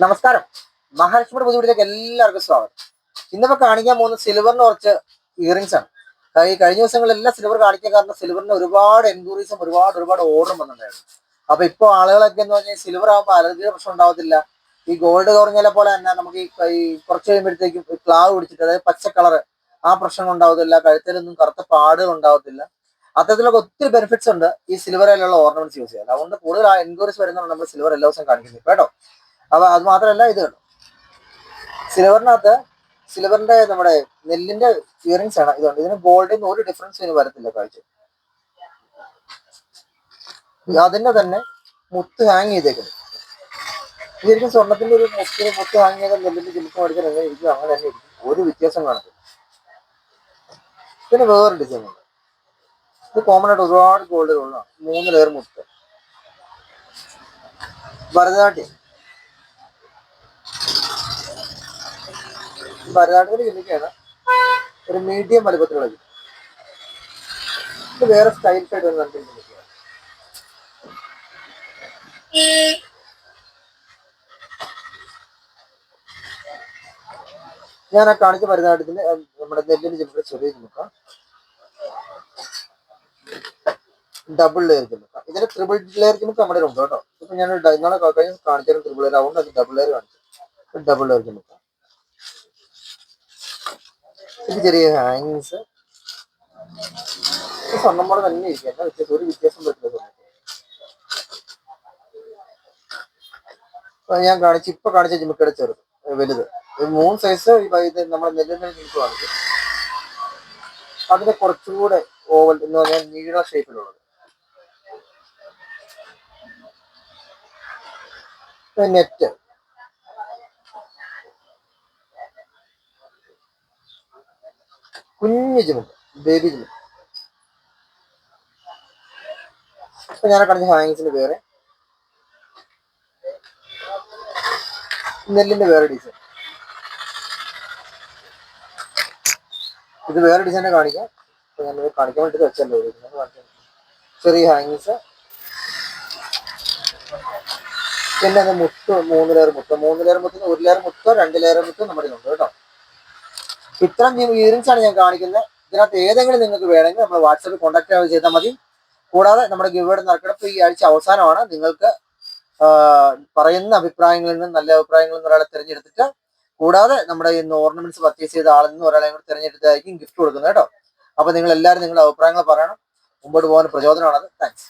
നമസ്കാരം. മഹാലക്ഷ്മിയുടെ പുതുവീട്ടിലേക്ക് എല്ലാവർക്കും സ്വാഗതം. ഇന്നിപ്പോ കാണിക്കാൻ പോകുന്ന സിൽവറിന് കുറച്ച് ഇയറിങ്സ് ആണ്. കഴിഞ്ഞ ദിവസങ്ങളെല്ലാം സിൽവർ കാണിക്കാൻ കാരണം സിൽവറിന് ഒരുപാട് എൻക്വയറീസും ഒരുപാട് ഒരുപാട് ഓർഡർ വന്നിട്ടുണ്ടായിരുന്നു. അപ്പൊ ഇപ്പൊ ആളുകളൊക്കെ എന്ന് പറഞ്ഞാൽ സിൽവർ ആകുമ്പോൾ അലർജിയുടെ പ്രശ്നം ഉണ്ടാവത്തില്ല. ഈ ഗോൾഡ് കുറഞ്ഞാലെ പോലെ തന്നെ നമുക്ക് ഈ ഈ കുറച്ച് കഴിയുമ്പോഴത്തേക്കും ക്ലാവ് പിടിച്ചിട്ട് അതായത് പച്ച കളർ ആ പ്രശ്നം ഉണ്ടാവത്തില്ല. കഴുത്തിലൊന്നും കറുത്ത പാടുകൾ ഉണ്ടാവത്തില്ല. അത്തരത്തിലൊക്കെ ഒത്തിരി ബെനിഫിറ്റ്സ് ഉണ്ട് ഈ സിൽവറിലുള്ള ഓർണമെന്റ്സ് യൂസ് ചെയ്യാൻ. അതുകൊണ്ട് കൂടുതൽ ആ എൻക്വയറീസ് വരുന്നതാണ് നമ്മൾ സിൽവർ എല്ലാ ദിവസം കാണിക്കുന്നത്. കേട്ടോ? അപ്പൊ അത് മാത്രമല്ല ഇത് കേട്ടോ സിൽവറിനകത്ത് സിൽവറിന്റെ നമ്മുടെ നെല്ലിന്റെ ഫിയറിങ്സ് ആണ്. ഇതുണ്ട്. ഇതിന് ഗോൾഡിൽ നിന്ന് ഒരു ഡിഫറൻസ് ഇതിന് വരത്തില്ല കാഴ്ച. അതിന്റെ തന്നെ മുത്ത് ഹാങ് ചെയ്തേക്കുന്നു. ഇതായിരിക്കും സ്വർണത്തിന്റെ ഒരു മുത്ത് മുത്ത് ഹാങ് ചെയ്ത നെല്ലിന്റെ ചിലപ്പം അടിച്ചാൽ എങ്ങനെ ഇരിക്കും. അങ്ങനെ തന്നെ ഇരിക്കും. ഒരു വ്യത്യാസം കാണത്തില്ല. പിന്നെ വേറെ ഡിസൈൻ ഉണ്ട്. ഇത് കോമൺ ആയിട്ട് ഒരുപാട് ഗോൾഡുകളാണ് മൂന്ന് ലെയർ മുത്ത്. ഭരതനാട്യം. ഭരതനാട്യത്തിന് ചിന്തിക്കുകയാണ് ഒരു മീഡിയം വലുപ്പത്തിലുള്ള ഇത്. ഇത് വേറെ സ്റ്റൈൽസ് ആയിട്ട് കണ്ടിരിക്കുന്നത് ഞാൻ ആ കാണിച്ച ഭരതനാട്യത്തിന് നമ്മുടെ നെല്ലിന് ചിലപ്പോൾ ചെറിയ ചുമക്കാം ഡബിൾ ലെയർ ചുമക്കാം ഇതിന് ട്രിപ്പിൾ ലെയർ ചുമക്ക് നമ്മുടെ ഉണ്ട് കേട്ടോ. ഇപ്പൊ ഞാൻ ഇന്നാളെ കഴിഞ്ഞ കാണിച്ചാലും ട്രിപ്പിൾ ലെയർ അതുകൊണ്ട് അത് ഡബിൾ ലെയർ കാണിച്ചു ഡബിൾ ലെയർ ചുമക്കാം ഇത് ചെറിയ ഹാങ്ങിങ്സ് സ്വർണം പോലെ തന്നെ ഇരിക്കും. വ്യത്യാസം ഒരു വ്യത്യാസം പറ്റില്ല ഞാൻ കാണിച്ചു ഇപ്പൊ കാണിച്ച ജിമിക്കയുടെ ചെറുത് വലുത്. മൂന്ന് സൈസ് ഇത് നമ്മുടെ നെല്ലിന്റെ ജിമിക്ക് കാണിച്ചു അതിന്റെ കുറച്ചുകൂടെ ഓവൽ എന്ന് പറഞ്ഞാൽ നീള ഷേപ്പിലുള്ളത് നെറ്റ് കുഞ്ഞു ജിമുക്ക് ബേബി ജിമുക്ക് ഇപ്പൊ ഞാൻ കാണിച്ച ഹാങ്ങിങ്സിന് വേറെ നെല്ലിന്റെ വേറെ ഡിസൈൻ ഇത് വേറെ ഡിസൈനെ കാണിക്കാം. ഇപ്പൊ ഞാൻ കാണിക്കാൻ വേണ്ടിട്ട് വെച്ചല്ലോ. ചെറിയ ഹാങ്ങിങ്സ്. പിന്നെ അത് മുത്ത് മൂന്ന് ലെയർ മുത്ത്. മൂന്ന് ലെയർ മുത്തിന് ഒരു ലെയർ മുത്തോ രണ്ട് ലെയർ മുത്തോ നമ്മുടെ ഉണ്ട് കേട്ടോ. ഇത്രയും ഇയറിങ്സ് ആണ് ഞാൻ കാണിക്കുന്നത്. ഇതിനകത്ത് ഏതെങ്കിലും നിങ്ങൾക്ക് വേണമെങ്കിൽ നമ്മൾ വാട്സാപ്പിൽ കോൺടാക്ട് ചെയ്താൽ മതി. കൂടാതെ നമ്മുടെ ഗിവയുടെ നറുക്കെടുപ്പ് ഈ ആഴ്ച അവസാനമാണ്. നിങ്ങൾക്ക് പറയുന്ന അഭിപ്രായങ്ങളിൽ നിന്ന് നല്ല അഭിപ്രായങ്ങളിൽ നിന്ന് ഒരാളെ തിരഞ്ഞെടുത്തിട്ട് കൂടാതെ നമ്മുടെ ഇന്ന് ഓർണമെന്റ്സ് പർച്ചേസ് ചെയ്ത ആളിൽ നിന്ന് ഒരാളെ കൂടി തിരഞ്ഞെടുത്തായിരിക്കും ഗിഫ്റ്റ് കൊടുക്കുന്നത് കേട്ടോ. അപ്പൊ നിങ്ങൾ എല്ലാവരും നിങ്ങളുടെ അഭിപ്രായങ്ങൾ പറയണം. മുമ്പോട്ട് പോകാൻ പ്രചോദനമാണത്. താങ്ക്സ്